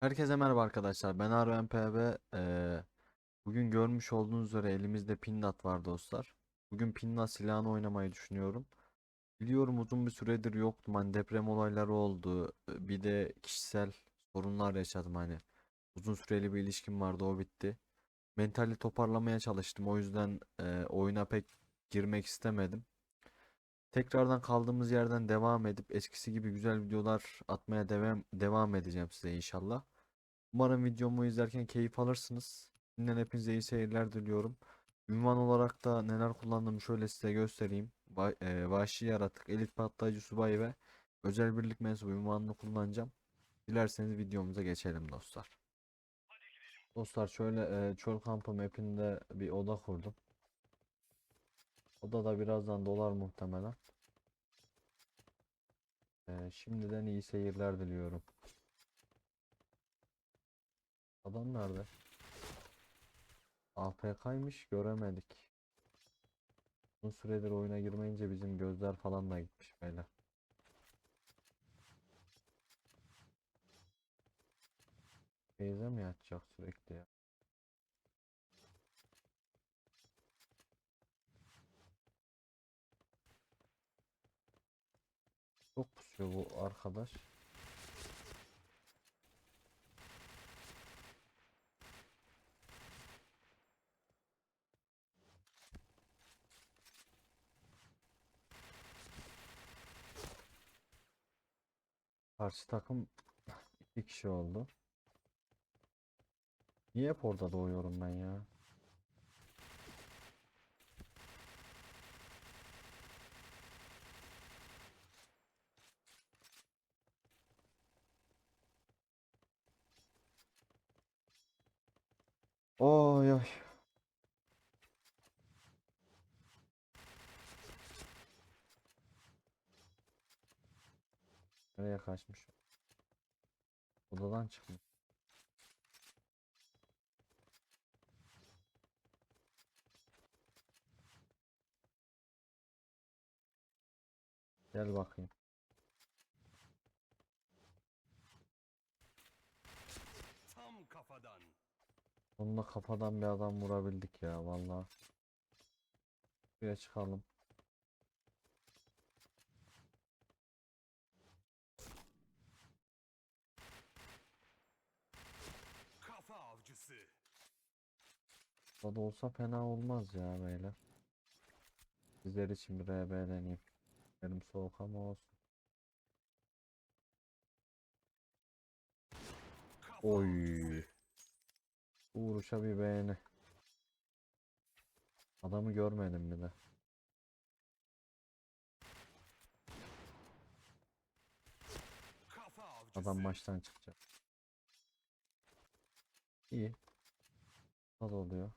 Herkese merhaba arkadaşlar. Ben Arven PB. Ee, bugün görmüş olduğunuz üzere elimizde Pinnat var dostlar. Bugün Pinnat silahını oynamayı düşünüyorum. Biliyorum uzun bir süredir yoktum. Hani deprem olayları oldu. Ee, Bir de kişisel sorunlar yaşadım hani. Uzun süreli bir ilişkim vardı o bitti. Mentali toparlamaya çalıştım. O yüzden e, oyuna pek girmek istemedim. Tekrardan kaldığımız yerden devam edip eskisi gibi güzel videolar atmaya devam devam edeceğim size inşallah. Umarım videomu izlerken keyif alırsınız. Şimdiden hepinize iyi seyirler diliyorum. Ünvan olarak da neler kullandığımı şöyle size göstereyim. E, Vahşi Yaratık, Elit Patlayıcı Subay ve Özel Birlik Mensubu ünvanını kullanacağım. Dilerseniz videomuza geçelim dostlar. Dostlar şöyle e, çöl kampı mapinde bir oda kurdum. Oda da birazdan dolar muhtemelen. E, şimdiden iyi seyirler diliyorum. Adam nerede? AFK'ymış göremedik. Uzun süredir oyuna girmeyince bizim gözler falan da gitmiş beyler. Beyze mi yatacak sürekli ya? Çok pusuyor bu arkadaş. Karşı takım iki kişi oldu. Niye hep orada doğuyorum ben ya? Oy oy. Nereye kaçmış? Odadan çıkmış. Gel bakayım. Tam kafadan. Sonunda kafadan bir adam vurabildik ya vallahi. Şuraya çıkalım. Kafa avcısı. O da olsa fena olmaz ya beyler. Sizler için bir RB deneyeyim. Benim soğuk ama olsun. Kafa Oy. avcısı. Bu bir beğeni. Adamı görmedim bile. Adam maçtan çıkacak. İyi. Nasıl oluyor?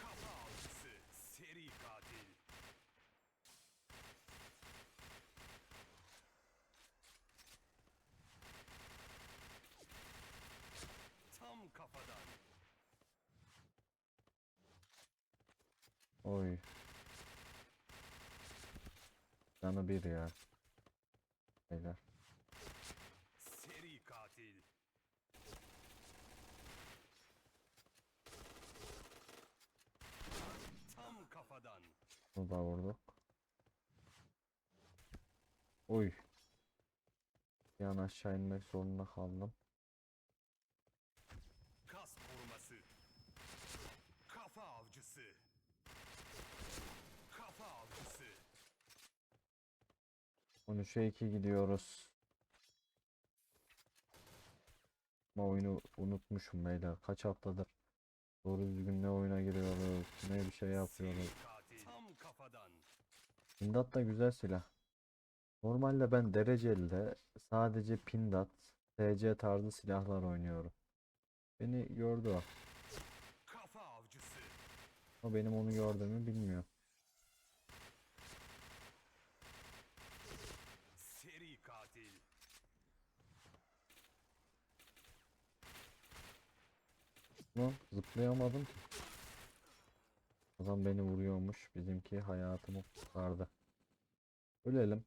Kafa avcısı. Seri katil. Tam kafadan. Oy. Canı bir ya. Beyler. Seri katil. Tam kafadan. Bunu da vurduk. Oy. Bir an aşağı inmek zorunda kaldım. Kas koruması. Kafa avcısı. Kafa avcısı. 13'e 2 gidiyoruz. Ama oyunu unutmuşum beyler. Kaç haftadır doğru düzgün ne oyuna giriyoruz, ne bir şey yapıyoruz. Pindat da güzel silah. Normalde ben dereceli sadece Pindat, TC tarzı silahlar oynuyorum. Beni gördü o. Ama benim onu gördüğümü bilmiyor. Seri katil. Lan zıplayamadım ki. Adam beni vuruyormuş. Bizimki hayatımı kurtardı. Ölelim.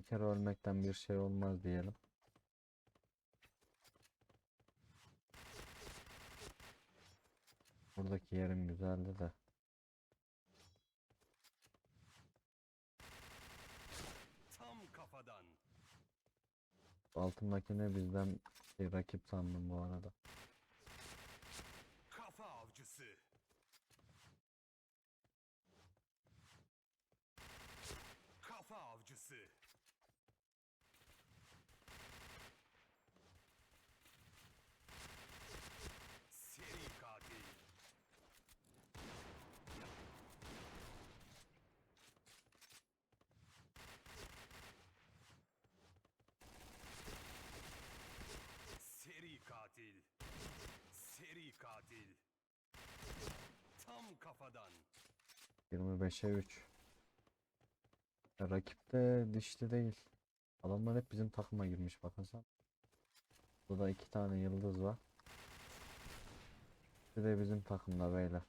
Bir kere ölmekten bir şey olmaz diyelim. Buradaki yerim güzeldi de. Tam kafadan. Altındakine bizden şey, rakip sandım bu arada. Kafa avcısı. Kafa avcısı. Seri katil. Seri katil. Seri katil. Tam kafadan. 25'e 3. Ya rakip de dişli değil. Adamlar hep bizim takıma girmiş bakın sen. Burada iki tane yıldız var. Bir de bizim takımda beyler.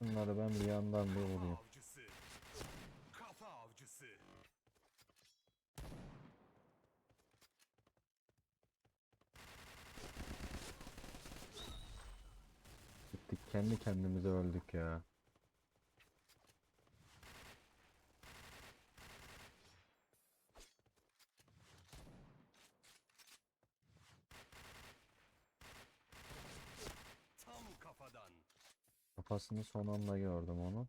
Bunları ben bir yandan bir vurayım. avcısı. Kafa avcısı. Gittik kendi kendimize öldük ya. Tam kafadan. Kafasını son anda gördüm onun.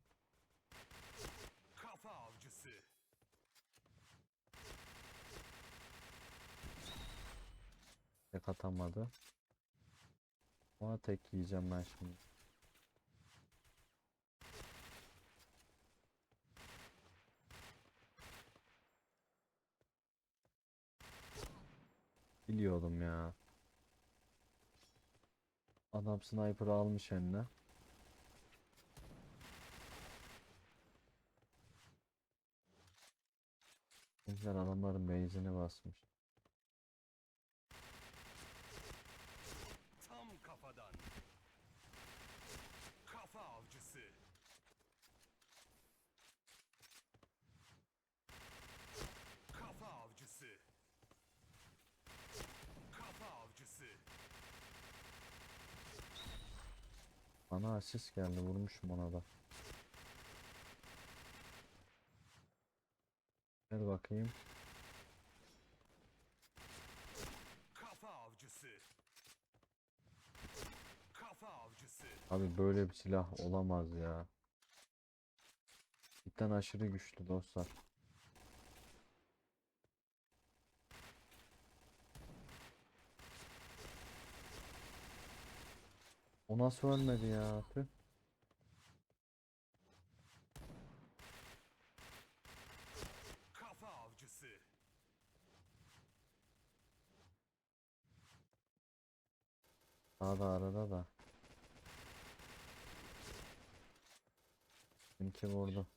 Kafa avcısı. Tek atamadı. Ona tek yiyeceğim ben şimdi. Biliyordum ya. Adam sniper almış eline. Bizler adamların base'ini basmış. Tam kafadan. Kafa avcısı. Kafa avcısı. Kafa avcısı. Bana asist geldi vurmuşum ona da. Gel bakayım. Kafa avcısı. Kafa avcısı. Abi böyle bir silah olamaz ya. Cidden aşırı güçlü dostlar. O nasıl ölmedi ya? Tüh. Kafa avcısı. Daha da arada da. Benimki vurdu.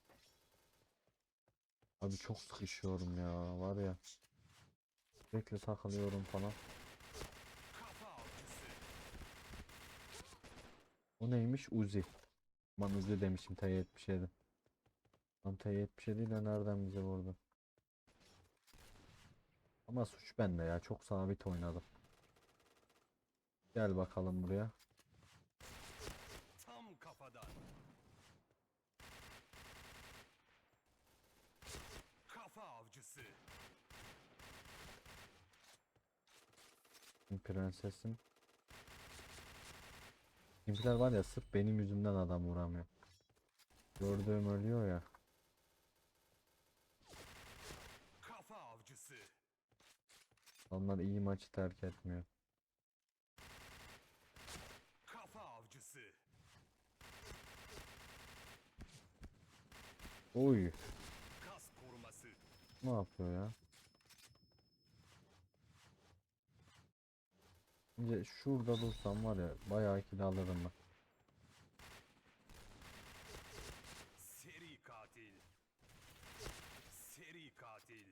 Abi çok sıkışıyorum ya var ya. Sürekli takılıyorum falan. Kafa avcısı. O neymiş? Uzi. Man Uzi demişim T77. Tam T77 ile nereden bize vurdu? Ama suç bende ya. Çok sabit oynadım. Gel bakalım buraya. Tam kafadan. Kafa avcısı. Prensesim. Bizimkiler var ya sırf benim yüzümden adam vuramıyor. Gördüğüm ölüyor ya. Kafa avcısı. Onlar iyi maçı terk etmiyor. Kafa avcısı. Oy. Kas koruması. Ne yapıyor ya? Şimdi şurada dursam var ya bayağı kill alırım ben. Seri katil. Seri katil.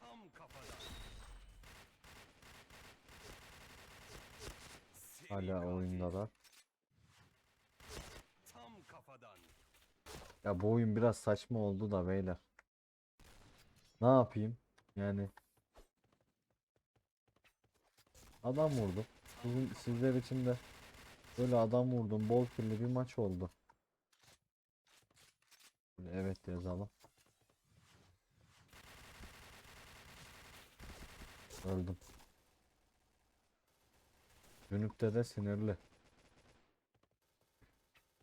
Tam kafada. Hala katil. oyundalar. Tam kafadan. Ya bu oyun biraz saçma oldu da beyler. Ne yapayım? Yani adam vurdum. Sizin, sizler için de böyle adam vurdum. Bol kirli bir maç oldu. Evet yazalım. Öldüm. Dönükte de sinirli.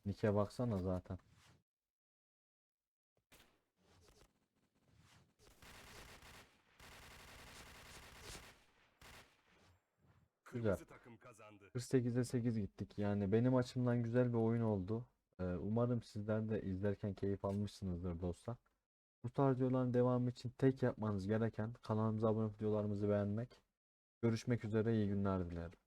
Nike baksana zaten. Güzel. Kırmızı takım kazandı. 48'e 8 gittik. Yani benim açımdan güzel bir oyun oldu. Ee, umarım sizler de izlerken keyif almışsınızdır dostlar. Bu tarz videoların devamı için tek yapmanız gereken kanalımıza abone olup videolarımızı beğenmek. Görüşmek üzere iyi günler dilerim.